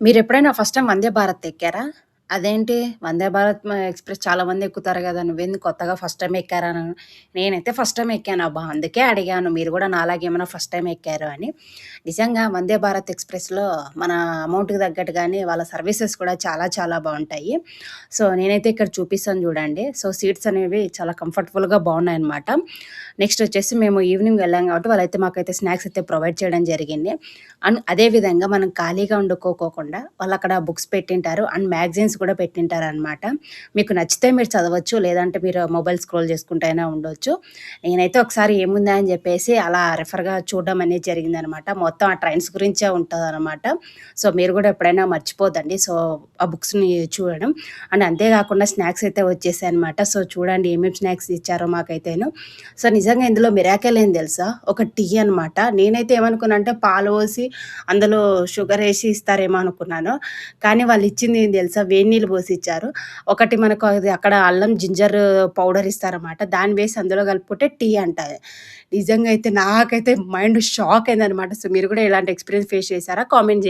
మీరు ఎప్పుడైనా first time Vande Bharat ఎక్కారా? అదేంటి వందే భారత్ ఎక్స్‌ప్రెస్ చాలామంది ఎక్కుతారు కదా నువ్వేంది కొత్తగా ఫస్ట్ టైం ఎక్కారని నేనైతే ఫస్ట్ టైం ఎక్కాను అబ్బా అందుకే అడిగాను. మీరు కూడా నాలాగా ఏమైనా ఫస్ట్ టైం ఎక్కారు అని. నిజంగా వందే భారత్ ఎక్స్‌ప్రెస్‌లో మన అమౌంట్‌కి తగ్గట్టుగానే వాళ్ళ సర్వీసెస్ కూడా చాలా చాలా బాగుంటాయి సో, నేనైతే ఇక్కడ చూపిస్తాను చూడండి సో, సీట్స్ అనేవి చాలా కంఫర్టబుల్‌గా బావున్నాయన్నమాట. నెక్స్ట్ వచ్చేసి మేము ఈవినింగ్ వెళ్ళాం కాబట్టి వాళ్ళైతే మాకైతే స్నాక్స్ అయితే ప్రొవైడ్ చేయడం జరిగింది. అండ్ అదే విధంగా మనం ఖాళీగా వండుకోకోకుండా వాళ్ళు అక్కడ బుక్స్ పెట్టింటారు. అండ్ మ్యాగజైన్స్ కూడా పెట్టింటారనమాట. మీకు నచ్చితే మీరు చదవచ్చు. లేదంటే మీరు మొబైల్ స్క్రోల్ చేసుకుంటైనా ఉండొచ్చు. నేనైతే ఒకసారి ఏముందా అని చెప్పేసి అలా రెఫర్‌గా చూడడం అనేది జరిగిందనమాట. మొత్తం ఆ ట్రైన్స్ గురించే ఉంటదనమాట. సో, మీరు కూడా ఎప్పుడైనా మర్చిపోద్దండి. సో, ఆ బుక్స్‌ని చూడడం. అండ్ అంతేకాకుండా స్నాక్స్ అయితే వచ్చేసాయి అనమాట సో, చూడండి ఏమేమి స్నాక్స్ ఇచ్చారో మాకైతేను. సో, నిజంగా ఇందులో మిరాకెల్ ఏం తెలుసా? ఒక టీ అనమాట. నేనైతే ఏమనుకున్నా అంటే పాలు పోసి అందులో షుగర్ వేసి ఇస్తారేమో అనుకున్నాను. కానీ వాళ్ళు ఇచ్చింది ఏం తెలుసా? వేడి నీళ్ళు పోసి ఇచ్చారు. ఒకటి మనకు అది అక్కడ అల్లం, జింజర్ పౌడర్ ఇస్తారనమాట. దాన్ని వేసి అందులో కలుపుకుంటే టీ అంట. నిజంగా అయితే నాకైతే మైండ్ షాక్ అయిందనమాట. సో, మీరు కూడా ఇలాంటి ఎక్స్‌పీరియన్స్ ఫేస్ చేశారా కామెంట్ చేయండి.